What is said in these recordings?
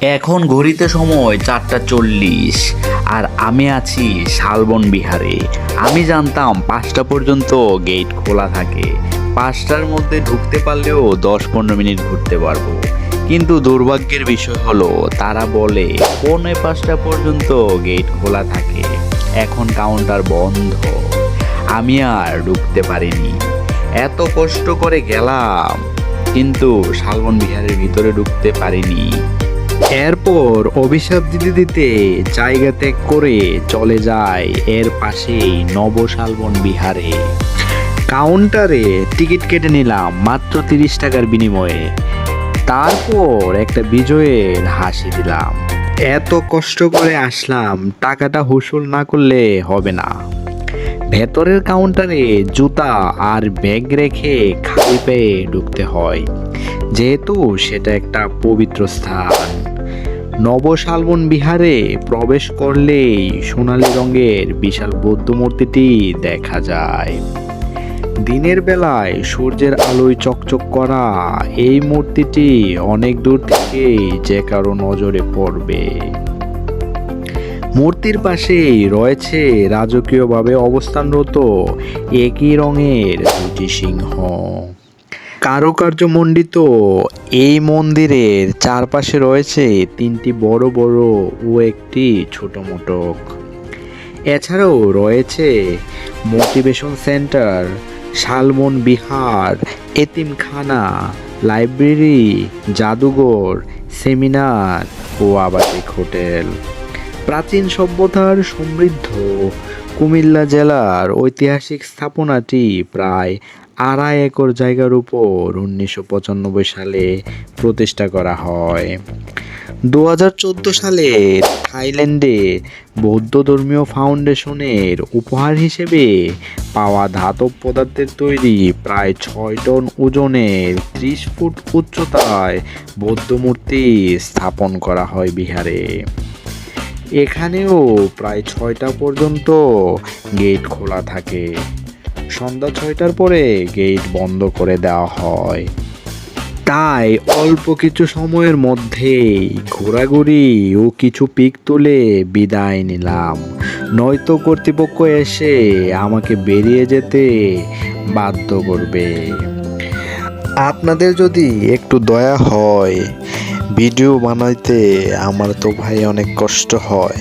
এখন ঘড়িতে সময় চারটা চল্লিশ, আর আমি আছি শালবন বিহারে। আমি জানতাম পাঁচটা পর্যন্ত গেট খোলা থাকে। পাঁচটার মধ্যে ঢুকতে পারলেও দশ পনেরো মিনিট ঘুরতে পারব। কিন্তু দুর্ভাগ্যের বিষয় হলো, তারা বলে, পৌনে পাঁচটা পর্যন্ত গেট খোলা থাকে। এখন কাউন্টার বন্ধ। আমি আর ঢুকতে পারিনি। এত কষ্ট করে গেলাম, কিন্তু শালবন বিহারের ভিতরে ঢুকতে পারিনি। এরপর অভিশাপ দিতে দিতে জায়গা ত্যাগ করে চলে যায় এর পাশেই নবশালবন বিহারে। কাউন্টারে টিকিট কেটে নিলাম মাত্র তিরিশ টাকার বিনিময়ে। তারপর একটা বিজয়ের হাসি দিলাম। এত কষ্ট করে আসলাম, টাকাটা হুসুল না করলে হবে না। ভেতরের কাউন্টারে জুতা আর ব্যাগ রেখে খালি পেয়ে ঢুকতে হয়। যেহেতু সেটা একটা পবিত্র স্থান। নবশালবন বিহারে প্রবেশ করলেই সোনালী রঙের বিশাল বৌদ্ধ মূর্তিটি দেখা যায়। দিনের বেলায় সূর্যের আলোয় চকচক করা এই মূর্তিটি অনেক দূর থেকেই যে কারও নজরে পড়বে। মূর্তির পাশেই রয়েছে রাজকীয়ভাবে অবস্থানরত একই রঙের দুটি সিংহ। কারুকার্য মণ্ডিত এই মন্দিরের চারপাশে রয়েছে তিনটি বড় বড় ও একটি ছোট মোটক। এছাড়াও রয়েছে মোটিভেশন সেন্টার, শালমন বিহার, এতিমখানা, লাইব্রেরি, জাদুঘর, সেমিনার ও আবাসিক হোটেল। প্রাচীন সভ্যতার সমৃদ্ধ কুমিল্লা জেলার ঐতিহাসিক স্থাপনাটি প্রায় আড়াই একর জায়গার উপর উনিশশো পঁচানব্বই সালে প্রতিষ্ঠা করা হয়। দু হাজার চোদ্দ সালে থাইল্যান্ডে বৌদ্ধ ধর্মীয় ফাউন্ডেশনের উপহার হিসেবে পাওয়া ধাতব পদার্থের তৈরি প্রায় ছয় টন ওজনের ত্রিশ ফুট উচ্চতায় বৌদ্ধ মূর্তি স্থাপন করা হয় বিহারে। এখানেও প্রায় ছয়টা পর্যন্ত গেট খোলা থাকে। সন্ধ্যা ছয়টার পরে গেট বন্ধ করে দেওয়া হয়। তাই অল্প কিছু সময়ের মধ্যেই ঘোরাঘুরি ও কিছু পিক তুলে বিদায় নিলাম। নয়তো কর্তৃপক্ষ এসে আমাকে বেরিয়ে যেতে বাধ্য করবে। আপনাদের যদি একটু দয়া হয় ভিডিও বানাইতে আমার তো ভাই অনেক কষ্ট হয়।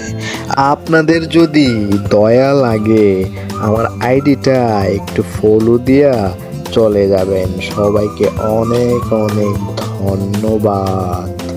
আপনাদের যদি দয়া লাগে, আমার আইডিটা একটু ফলো দিয়া চলে যাবেন। সবাইকে অনেক অনেক ধন্যবাদ।